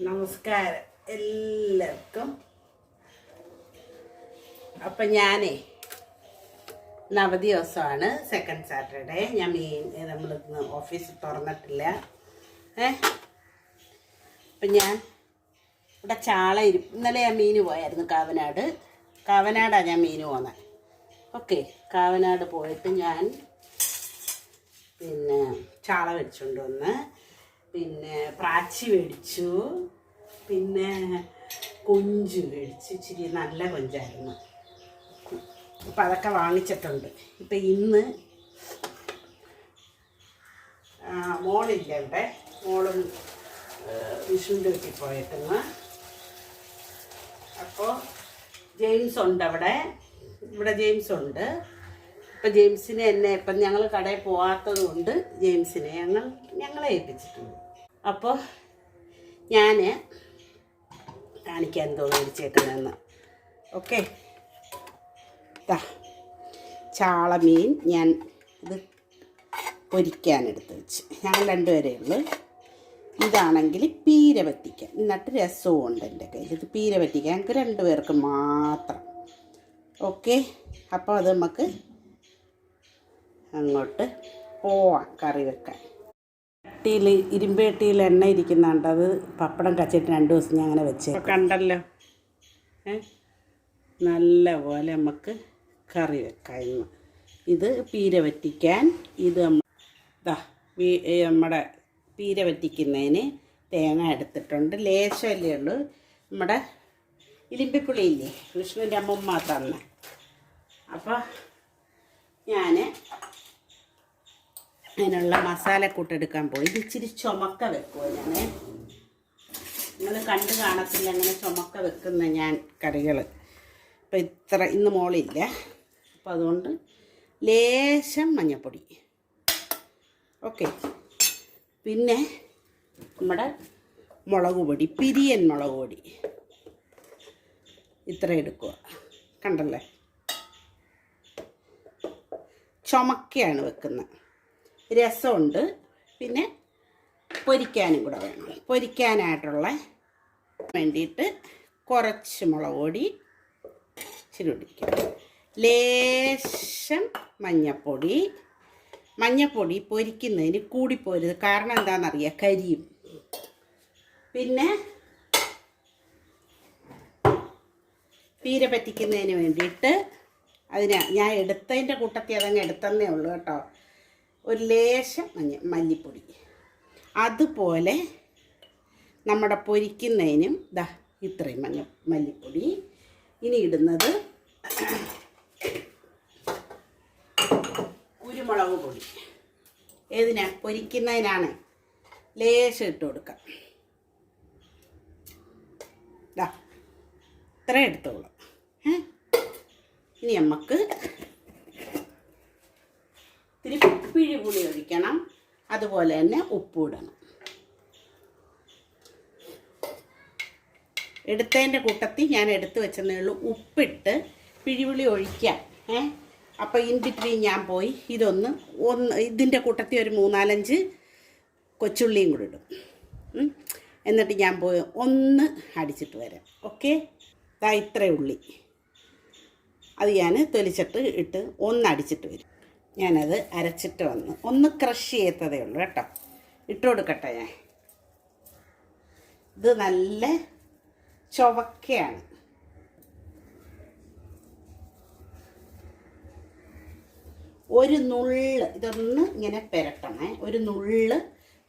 നമസ്കാരം എല്ലാവർക്കും. അപ്പം ഞാനേ നവതി ദിവസമാണ് സെക്കൻഡ് സാറ്റർഡേ ഞാൻ മീൻ നമ്മൾ ഇന്ന് ഓഫീസ് തുറന്നിട്ടില്ല. ഏ? അപ്പം ഞാൻ ഇവിടെ ചാള ഇരി ഇന്നലെ ഞാൻ മീന് പോയായിരുന്നു കാവനാട്. കാവനാടാണ് ഞാൻ മീന് പോന്നത് ഓക്കെ കാവനാട് പോയിട്ട് ഞാൻ പിന്നെ ചാള വെച്ചുകൊണ്ട് വന്ന് പിന്നെ പ്രാച്ചി മേടിച്ചു. പിന്നെ കൊഞ്ച് മേടിച്ചു. ഇച്ചിരി നല്ല കൊഞ്ചായിരുന്നു. അപ്പം അതൊക്കെ വാങ്ങിച്ചിട്ടുണ്ട്. ഇപ്പം ഇന്ന് മോളില്ല ഇവിടെ. മോളും വിഷുവിന്റെ വീട്ടിൽ പോയിട്ടുണ്ട് അപ്പോൾ ജെയിംസ് ഉണ്ട് അവിടെ. ഇവിടെ ജെയിംസ് ഉണ്ട് ഇപ്പം ജെയിംസിനെ എന്നെ ഇപ്പം ഞങ്ങൾ കടയിൽ പോകാത്തത് കൊണ്ട് ജെയിംസിനെ ഞങ്ങൾ ഞങ്ങളെ ഏൽപ്പിച്ചിട്ടുണ്ട്. അപ്പോൾ ഞാൻ കാണിക്കാൻ എന്തോ മേടിച്ചേക്കുന്നതെന്ന് ഓക്കെ. ചാള മീൻ ഞാൻ ഇത് പൊരിക്കാൻ എടുത്ത് വെച്ച്. ഞങ്ങൾ രണ്ടുപേരേ ഉള്ളൂ. ഇതാണെങ്കിൽ പീര വറ്റിക്കാൻ എന്നിട്ട് രസവും ഉണ്ട് എന്റെ കയ്യിൽ. ഇത് പീര വറ്റിക്കാൻ ഞങ്ങൾക്ക് രണ്ടുപേർക്ക് മാത്രം. ഓക്കെ. അപ്പോൾ അത് നമുക്ക് അങ്ങോട്ട് പോവാം കറി വെക്കാൻ. ചട്ടിയിൽ ഇരുമ്പേട്ടിയിൽ എണ്ണ ഇരിക്കുന്നുണ്ട്. അത് പപ്പടം കച്ചിട്ട് രണ്ട് ദിവസം ഞാൻ അങ്ങനെ വെച്ച്. കണ്ടല്ലോ. നല്ല പോലെ നമുക്ക് കറി വെക്കാം ഇത് പീര വറ്റിക്കാൻ ഇത് ദാ നമ്മുടെ പീര വറ്റിക്കുന്നതിന് തേങ്ങ എടുത്തിട്ടുണ്ട്. ലേശമല്ലേ ഉള്ളൂ. നമ്മുടെ ഇലിമ്പിപ്പുളിയില്ലേ വിഷ്ണുവിന്റെ അമ്മമ്മ തന്നെ. അപ്പോൾ ഞാൻ അതിനുള്ള മസാലക്കൂട്ട് എടുക്കാൻ പോയി. ഇത് ഇച്ചിരി ചുമക്ക വെക്കുമോ ഞാൻ നിങ്ങൾ കണ്ടു കാണത്തില്ല അങ്ങനെ ചുമക്ക വെക്കുന്ന ഞാൻ കറികൾ ഇപ്പം ഇത്ര ഇന്ന് മോളില്ല. അപ്പം അതുകൊണ്ട് ലേശം മഞ്ഞൾപ്പൊടി ഓക്കെ. പിന്നെ നമ്മുടെ മുളക് പൊടി പിരിയൻ മുളക് പൊടി. ഇത്ര എടുക്കുക കണ്ടല്ലേ? ചുമക്കയാണ് വെക്കുന്നത് രസമുണ്ട്. പിന്നെ പൊരിക്കാനും കൂടെ വേണം. പൊരിക്കാനായിട്ടുള്ള വേണ്ടിയിട്ട് കുറച്ച് മുളക് പൊടി ഇച്ചിരി ലേശം മഞ്ഞപ്പൊടി. മഞ്ഞപ്പൊടി പൊരിക്കുന്നതിന് കൂടിപ്പോരുത്. കാരണം എന്താണെന്നറിയാം? കരിയും. പിന്നെ പീര പറ്റിക്കുന്നതിന് വേണ്ടിയിട്ട് അതിന് ഞാൻ എടുത്തതിന്റെ കൂട്ടത്തിൽ അതങ്ങ് എടുത്തന്നേ ഉള്ളൂ കേട്ടോ. ഒരു ലേശം മഞ്ഞ മല്ലിപ്പൊടി. അതുപോലെ നമ്മുടെ പൊരിക്കുന്നതിനും ദാ ഇത്രയും മഞ്ഞ മല്ലിപ്പൊടി. ഇനി ഇടുന്നത് കുരുമുളക് പൊടി. ഏതിനാ? പൊരിക്കുന്നതിനാണ്. ലേശം ഇട്ട് കൊടുക്കാം. ദാ ഇത്ര എടുത്തോളൂ. ഇനി നമുക്ക് ഇത്തിരി പിഴിപുളി ഒഴിക്കണം. അതുപോലെ തന്നെ ഉപ്പിടണം എടുത്തതിന്റെ കൂട്ടത്തിൽ ഞാൻ എടുത്ത് വെച്ചതേ ഉള്ളൂ. ഉപ്പിട്ട് പിഴിപുളി ഒഴിക്കാം. ഏ? അപ്പോൾ ഇൻ ബിറ്റ്വീൻ ഞാൻ പോയി. ഇതൊന്ന് ഒന്ന് ഇതിന്റെ കൂട്ടത്തിൽ ഒരു മൂന്നാലഞ്ച് കൊച്ചുള്ളിയും കൂടി ഇടും. എന്നിട്ട് ഞാൻ പോയി ഒന്ന് അടിച്ചിട്ട് വരാം. ഓക്കെ? ഇതാ ഇത്ര ഉള്ളി. അത് ഞാൻ തൊലിച്ചിട്ട് ഇട്ട് ഒന്ന് അടിച്ചിട്ട് വരും. ഞാനത് അരച്ചിട്ട് വന്ന്. ഒന്ന് ക്രഷ് ചെയ്യത്തതേ ഉള്ളൂ കേട്ടോ. ഇട്ട് കൊടുക്കട്ടെ ഞാൻ. ഇത് നല്ല ചുവക്കയാണ്. ഒരു നുള്ള് ഇതൊന്ന് ഇങ്ങനെ പെരട്ടണേ. ഒരു നുള്ള്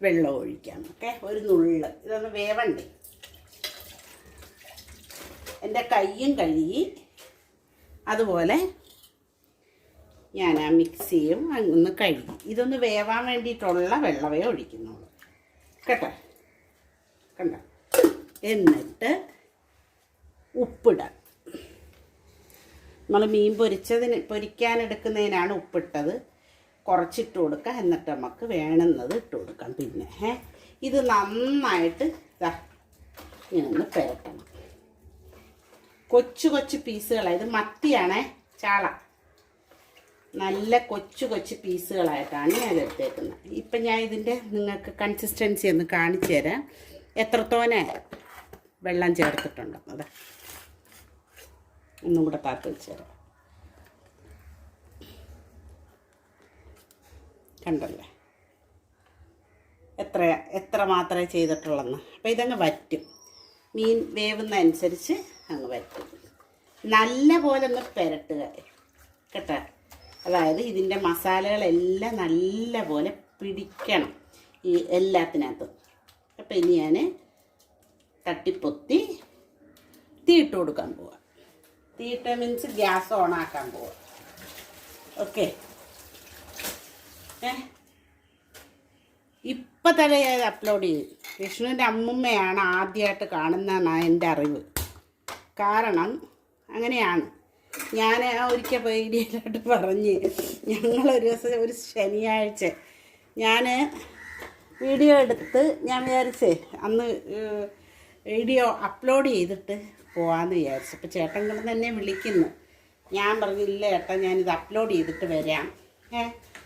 വെള്ളം ഒഴിക്കാം ഓക്കെ? ഒരു നുള്ള്. ഇതൊന്ന് വേവണ്ടേ? എന്റെ കയ്യും കഴുകി. അതുപോലെ ഞാൻ ആ മിക്സിയും ഒന്ന് കഴുകി. ഇതൊന്ന് വേവാൻ വേണ്ടിയിട്ടുള്ള വെള്ളമേ ഒഴിക്കുന്നുള്ളൂ. കേട്ടോ? കണ്ടോ? എന്നിട്ട് ഉപ്പിടാം. നമ്മൾ മീൻ പൊരിച്ചതിന് പൊരിക്കാനെടുക്കുന്നതിനാണ് ഉപ്പിട്ടത്. കുറച്ചിട്ട് കൊടുക്കുക എന്നിട്ട് നമുക്ക് വേണമെന്നത് ഇട്ട് കൊടുക്കാം. പിന്നെ ഏ ഇത് നന്നായിട്ട് ഇതാ ഇങ്ങനെ പെരട്ടണം. കൊച്ചു കൊച്ചു പീസുകളാണ് ഇത് മത്തിയാണേ ചാള. നല്ല കൊച്ചു കൊച്ചു പീസുകളായിട്ടാണ് ഞാൻ എടുത്തേക്കുന്നത്. ഇപ്പം ഞാൻ ഇതിന്റെ നിങ്ങൾക്ക് കൺസിസ്റ്റൻസി ഒന്ന് കാണിച്ചു തരാം. എത്രത്തോനെ വെള്ളം ചേർത്തിട്ടുണ്ട്? അതെ. ഒന്നും കൂടെ കാത്തു വെച്ച് തരാം. കണ്ടല്ലേ? എത്ര എത്ര മാത്രമേ ചെയ്തിട്ടുള്ളെന്ന്. അപ്പോൾ ഇതങ്ങ് വറ്റും. മീൻ വേവുന്ന അനുസരിച്ച് അങ്ങ് വറ്റും. നല്ല പോലെ ഒന്ന് പെരട്ടുക. കേട്ടോ? അതായത് ഇതിന്റെ മസാലകളെല്ലാം നല്ലപോലെ പിടിക്കണം. ഈ എല്ലാത്തിനകത്തും. അപ്പം ഇനി ഞാൻ തട്ടിപ്പൊത്തി തീയിട്ട് കൊടുക്കാൻ പോവാം. തീട്ട മീൻസ് ഗ്യാസ് ഓൺ ആക്കാൻ പോവാം. ഓക്കെ ഏ? ഇപ്പം തന്നെ ഞാൻ അപ്ലോഡ് ചെയ്തു. വിഷ്ണുവിന്റെ അമ്മുമ്മയാണ് ആദ്യമായിട്ട് കാണുന്നതെന്നാണ് എന്റെ അറിവ്. കാരണം അങ്ങനെയാണ്. ഞാൻ ആ ഒരിക്കൽ പേടിയായിട്ട് പറഞ്ഞ്. ഒരു ദിവസം ഒരു ശനിയാഴ്ച ഞാൻ വീഡിയോ എടുത്ത് ഞാൻ വിചാരിച്ചേ അന്ന് വീഡിയോ അപ്ലോഡ് ചെയ്തിട്ട് പോകാമെന്ന് വിചാരിച്ചു. അപ്പോൾ ചേട്ടൻ തന്നെ വിളിക്കുന്നു. ഞാൻ പറഞ്ഞു പറഞ്ഞില്ല ചേട്ടാ ഞാനിത് അപ്ലോഡ് ചെയ്തിട്ട് വരാം. ഏ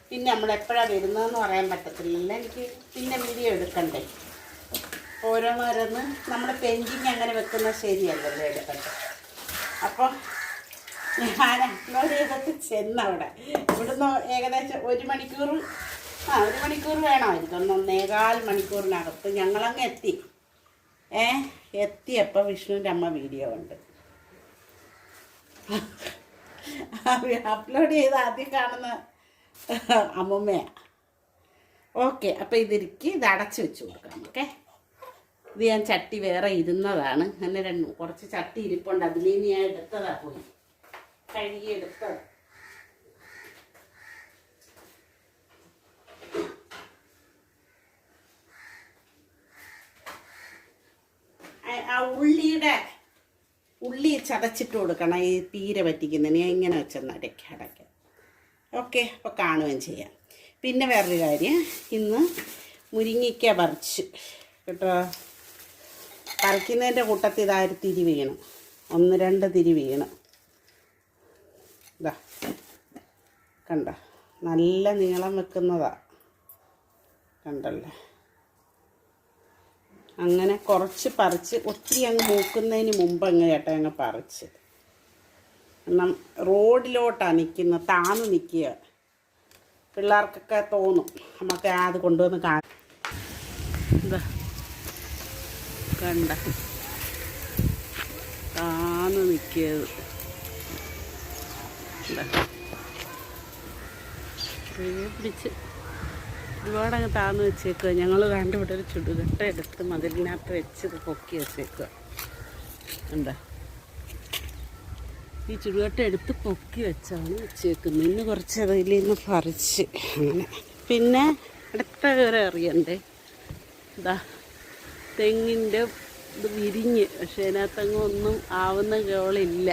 പിന്നെ നമ്മൾ എപ്പോഴാണ് വരുന്നതെന്ന് പറയാൻ പറ്റത്തില്ല. എനിക്ക് പിന്നെ വീഡിയോ എടുക്കണ്ടേ? ഓരോന്നോരോന്ന് നമ്മൾ പെൻഡിങ് അങ്ങനെ വെക്കുന്നത് ശരിയല്ലല്ലോ എടുക്കട്ടെ അപ്പോൾ ഞാൻ അപ്ലോഡ് ചെന്നവിടെ. ഇവിടുന്ന് ഏകദേശം ഒരു മണിക്കൂർ ആ ഒരു മണിക്കൂർ വേണമായിരിക്കും. ഒന്ന് ഒന്നേകാൽ മണിക്കൂറിനകത്ത് ഞങ്ങളങ്ങ് എത്തി. ഏ എത്തിയപ്പോൾ വിഷ്ണുവിന്റെ അമ്മ വീഡിയോ ഉണ്ട് അപ്ലോഡ് ചെയ്ത് ആദ്യം കാണുന്ന അമ്മമ്മയാണ് ഓക്കെ അപ്പോൾ ഇതിരിക്ക് ഇത് അടച്ചു വെച്ച് കൊടുക്കാം ഓക്കെ? ഇത് ഞാൻ ചട്ടി വേറെ ഇരുന്നതാണ്. അങ്ങനെ രണ്ട് കുറച്ച് ചട്ടി ഇരിപ്പുണ്ട്. അതിലേ ഞാൻ എടുത്തതാ പോയി. കഴുകി of ആ- the ഉള്ളിയുടെ ഉള്ളി ചതച്ചിട്ട് കൊടുക്കണം ഈ തീരെ പറ്റിക്കുന്നതിന് ഇങ്ങനെ വെച്ചെന്ന് അടയ്ക്ക അടയ്ക്കാം. ഓക്കെ അപ്പോൾ കാണുകയും ചെയ്യാം. പിന്നെ വേറൊരു കാര്യം ഇന്ന് മുരിങ്ങയ്ക്ക പറിച്ച് കേട്ടോ? പറിക്കുന്നതിന്റെ കൂട്ടത്തിൽ ഇതായൊരു തിരി വീണം. ഒന്ന് രണ്ട് തിരി വീണ്. ഇതാ കണ്ട? നല്ല നീളം വെക്കുന്നതാ. കണ്ടല്ലേ? അങ്ങനെ കുറച്ച് പറിച്ച് ഒത്തിരി അങ്ങ് മൂക്കുന്നതിന് മുമ്പ് അങ്ങ് ചേട്ടാ അങ്ങ് പറിച്ച്. കാരണം റോഡിലോട്ടാണ് നിൽക്കുന്നത് താന്ന് നിൽക്കുക പിള്ളേർക്കൊക്കെ തോന്നും. നമുക്ക് അത് കൊണ്ടുവന്ന് കാ കണ്ട? താന്ന് നിൽക്കിയത് പിടിച്ച് ഒരുപാടങ്ങ് താന്ന് വെച്ചേക്കുക ഞങ്ങൾ കണ്ടു ഇവിടെ ഒരു ചുടുകട്ട എടുത്ത് മതിലിനകത്ത് വെച്ച് പൊക്കി വെച്ചേക്കുക എന്താ ഈ ചുടുകട്ട എടുത്ത് പൊക്കി വെച്ചാണ് വെച്ചേക്കുന്നത് ഇന്ന് കുറച്ച് അതിൽ നിന്ന് പറിച്ച്. അങ്ങനെ. പിന്നെ അടുത്ത വിവരം അറിയണ്ടേ? ഇതാ തെങ്ങിന്റെ ഇത് വിരിഞ്ഞ്. പക്ഷേ അതിനകത്തങ്ങ് ഒന്നും ആവുന്ന കേളില്ല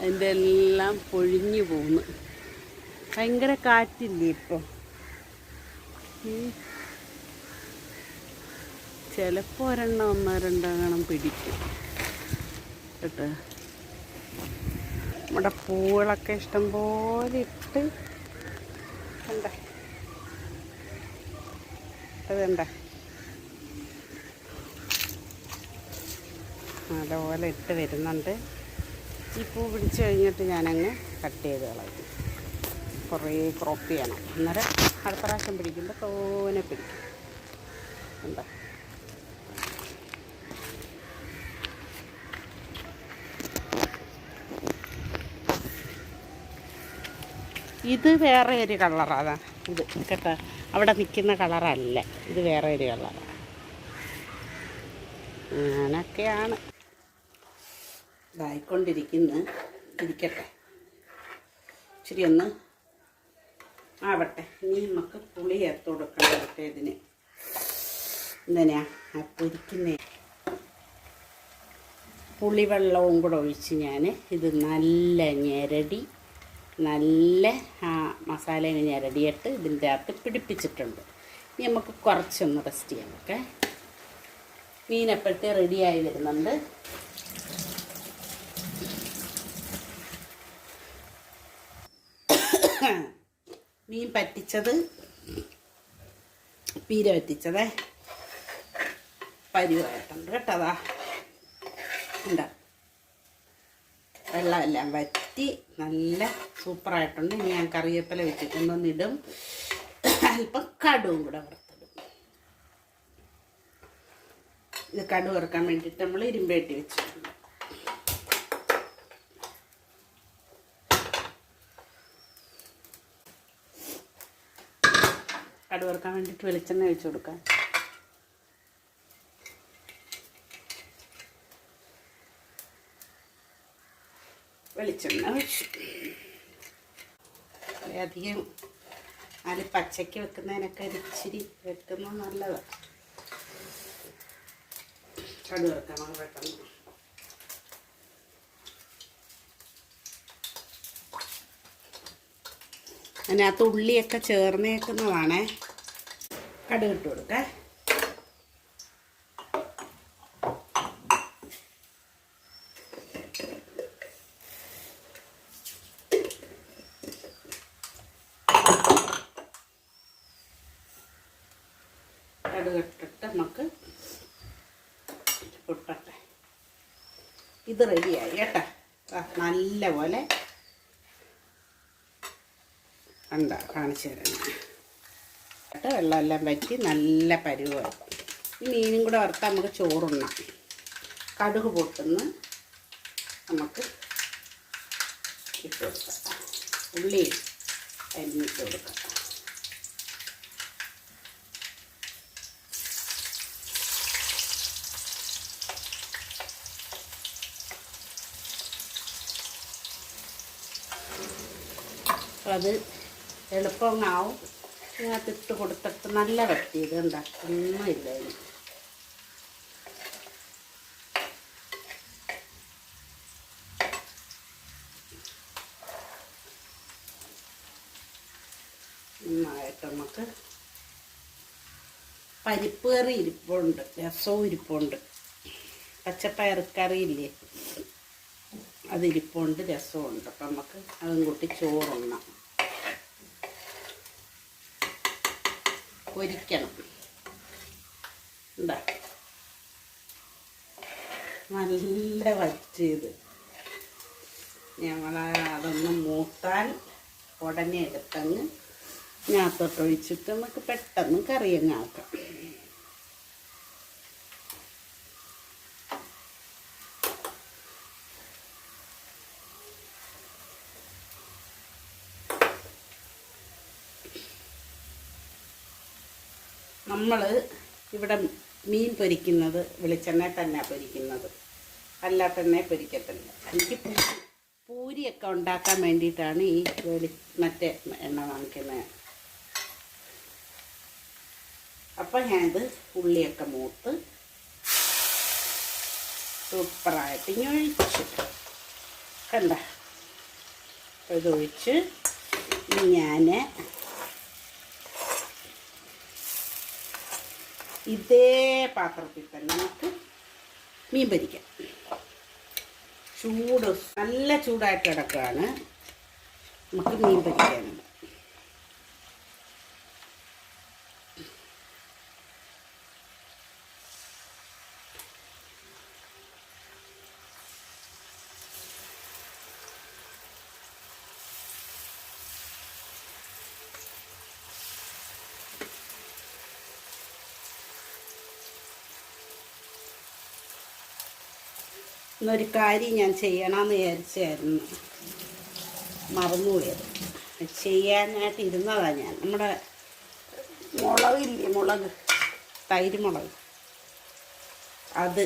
അതിന്റെ എല്ലാം പൊഴിഞ്ഞു പോകുന്നു ഭയങ്കര കാറ്റില്ലേ ഇപ്പോൾ ചിലപ്പോൾ ഒരെണ്ണം ഒന്നോ രണ്ടോ എണ്ണം പിടിക്കും. കേട്ടോ? നമ്മുടെ പൂവുകളൊക്കെ ഇഷ്ടംപോലെ ഇട്ട് കണ്ട? അത് അതുപോലെ ഇട്ട് വരുന്നുണ്ട്. ഈ പൂ പിടിച്ച് കഴിഞ്ഞിട്ട് ഞാനങ്ങ് കട്ട് ചെയ്ത് കളയും. കുറേ ക്രോപ്പ് ചെയ്യണം. അന്നേരം അടുത്ത പ്രാവശ്യം പിടിക്കുമ്പോൾ തോനെ പിടിക്കും. എന്താ ഇത് വേറെ ഒരു കളറാണ് ഇത് കേട്ടോ. അവിടെ നിൽക്കുന്ന കളറല്ല ഇത് വേറെ ഒരു കളറാണ് അങ്ങനൊക്കെയാണ് ഇതായിക്കൊണ്ടിരിക്കുന്നു. ഇരിക്കട്ടെ. ഇച്ചിരി ഒന്ന് ആവട്ടെ. ഇനി നമുക്ക് പുളി ചേർത്ത് കൊടുക്കണം കേട്ടോ ഇതിന്. എന്തിനാ ആ പുളിവെള്ളവും കൂടെ ഒഴിച്ച് ഞാൻ ഇത് നല്ല ഞെരടി നല്ല ആ മസാലയും ഞെരടിയിട്ട് ഇതിന്റെ അകത്ത് പിടിപ്പിച്ചിട്ടുണ്ട്. ഇനി നമുക്ക് കുറച്ചൊന്ന് റെസ്റ്റ് ചെയ്യാം ഓക്കെ? മീനപ്പോഴത്തെ റെഡിയായി വരുന്നുണ്ട്? മീൻ പറ്റിച്ചത് പീര പറ്റിച്ചതേ. പരിവായിട്ടുണ്ട് കേട്ടതാ ഉണ്ട് വെള്ളമെല്ലാം വറ്റി നല്ല സൂപ്പറായിട്ടുണ്ട്. ഇനി ഞാൻ കറിവേപ്പില വെച്ചിട്ടൊന്നിടും അല്പം കടുവും കൂടെ വറുത്തിടും. ഇത് കടു വറുക്കാൻ വേണ്ടിയിട്ട് നമ്മൾ ഇരുമ്പേട്ടി വെച്ചിട്ടുണ്ട്. കടു വറുക്കാൻ വേണ്ടിയിട്ട് വെളിച്ചെണ്ണ ഒഴിച്ചു കൊടുക്കാം. വെളിച്ചെണ്ണ ഒഴിച്ചു. അധികം അതിൽ പച്ചയ്ക്ക് വെക്കുന്നതിനൊക്കെ ഇച്ചിരി വെക്കുന്നത് നല്ലതാണ് കടു വറുക്കണം അതിനകത്ത് ഉള്ളിയൊക്കെ ചേർന്നേക്കുന്നതാണേ കടുക് ഇട്ട് കൊടുക്കേ. നമുക്ക് പൊട്ടട്ടെ ഇത് റെഡിയായി കേട്ടോ. നല്ല പോലെ കണ്ട കാണിച്ചു തരാം വെള്ളമെല്ലാം വറ്റി നല്ല പരുവായി ഈ മീനും കൂടെ വറുത്താൽ നമുക്ക് ചോറുണ്ണാം. കടുക് പൊട്ടുന്ന നമുക്ക് ഇട്ട് കൊടുക്കാം. ഉള്ളി അരിഞ്ഞിട്ട് കൊടുക്കാം. അത് എളുപ്പമാവും. ഇങ്ങനത്തെ ഇട്ട് കൊടുത്തിട്ട് നല്ല വെട്ടി ഇത് ഒന്നുമില്ല ഇനി. നന്നായിട്ട് നമുക്ക് പരിപ്പ് കറി ഇരിപ്പുണ്ട്. രസവും ഇരിപ്പുണ്ട്. പച്ചപ്പയർ ഇല്ലേ? അതിരിപ്പുണ്ട് രസമുണ്ട് അപ്പം നമുക്ക് അതും കൂട്ടി ചോറുണ്ണാം. പൊരിക്കണം. എന്താ നല്ല വറ്റിയത് ഞങ്ങൾ അതൊന്ന് മൂത്താൽ ഉടനെ എടുത്തങ്ങ് ഞാത്തോട്ടൊഴിച്ചിട്ട് നമുക്ക് പെട്ടെന്ന് കറിയങ്ങ് നമ്മൾ ഇവിടെ മീൻ പൊരിക്കുന്നത് വെളിച്ചെണ്ണ തന്നെ പൊരിക്കുന്നത്. അല്ലാത്തന്നെ പൊരിക്കത്തില്ല. എനിക്ക് പൂരിയൊക്കെ ഉണ്ടാക്കാൻ വേണ്ടിയിട്ടാണ് ഈ വെളി മറ്റേ എണ്ണ വാങ്ങിക്കുന്നത് അപ്പം ഞാനിത് ഉള്ളിയൊക്കെ മൂത്ത് സൂപ്പറായിട്ട് ഇങ്ങനെ ഒഴിച്ചു. കണ്ട? ഇതൊഴിച്ച് ഞാൻ ഇതേ പാത്രത്തിൽ തന്നെ നമുക്ക് മീൻ പൊരിക്കാം. ചൂട് നല്ല ചൂടായിട്ട് കിടക്കുകയാണ്. നമുക്ക് മീൻ പൊരിക്കാനുണ്ട് ഇന്നൊരു കാര്യം ഞാൻ ചെയ്യണമെന്ന് വിചാരിച്ചായിരുന്നു. മറന്നുപോയത്. ചെയ്യാനായിട്ട് ഇരുന്നതാണ് ഞാൻ. നമ്മുടെ മുളകില്ലേ മുളക് തൈര് മുളക്. അത്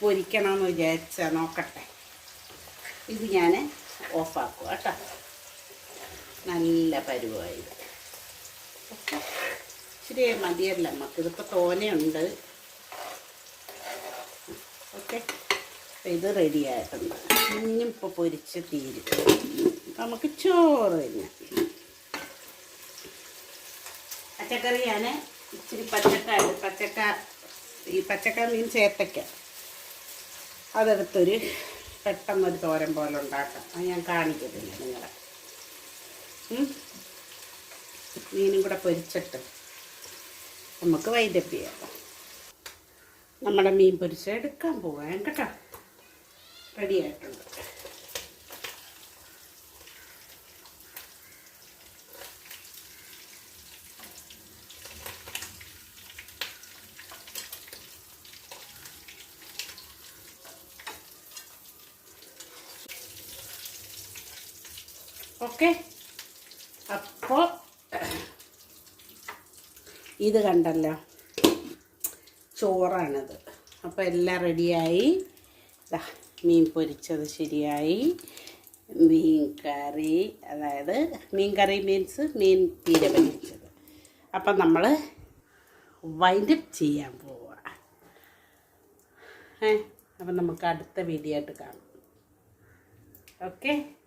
പൊരിക്കണമെന്ന് വിചാരിച്ച നോക്കട്ടെ. ഇത് ഞാൻ ഓഫാക്കുക കേട്ടോ. നല്ല പരുവായി ഇച്ചിരി മതിയല്ല നമുക്ക് ഇതിപ്പോൾ തോനെയുണ്ട്. ഓക്കെ. ഇത് റെഡിയായിട്ടുണ്ട് ഇനിയും ഇപ്പോൾ പൊരിച്ച് തീരും. നമുക്ക് ചോറ് തന്നെ പച്ചക്കറി ഞാൻ ഇച്ചിരി പച്ചക്ക പച്ചക്ക ഈ പച്ചക്ക മീൻ ചേർത്തയ്ക്ക അതെടുത്തൊരു പെട്ടെന്നൊരു തോരൻ പോലെ ഉണ്ടാക്കാം. അത് ഞാൻ കാണിക്കത്തില്ല നിങ്ങളെ. മീനും കൂടെ പൊരിച്ചിട്ട് നമുക്ക് വൈദ്യപ്പിയാം നമ്മുടെ മീൻ പൊരിച്ച് എടുക്കാൻ പോവാം കേട്ടോ. റെഡി ആയിട്ടുണ്ട് ഓക്കെ. അപ്പോൾ ഇത് കണ്ടല്ലോ. ചോറാണിത്. അപ്പോൾ എല്ലാം റെഡിയായി. ദാ. മീൻ പൊരിച്ചത് ശരിയായി. മീൻ കറി അതായത് മീൻ കറി മീൻസ് മീൻ തീര പൊരിച്ചത്. അപ്പം നമ്മൾ വൈൻഡപ്പ് ചെയ്യാൻ പോവുക ഏ? അപ്പം നമുക്ക് അടുത്ത വീഡിയോ ആയിട്ട് കാണാം. ഓക്കെ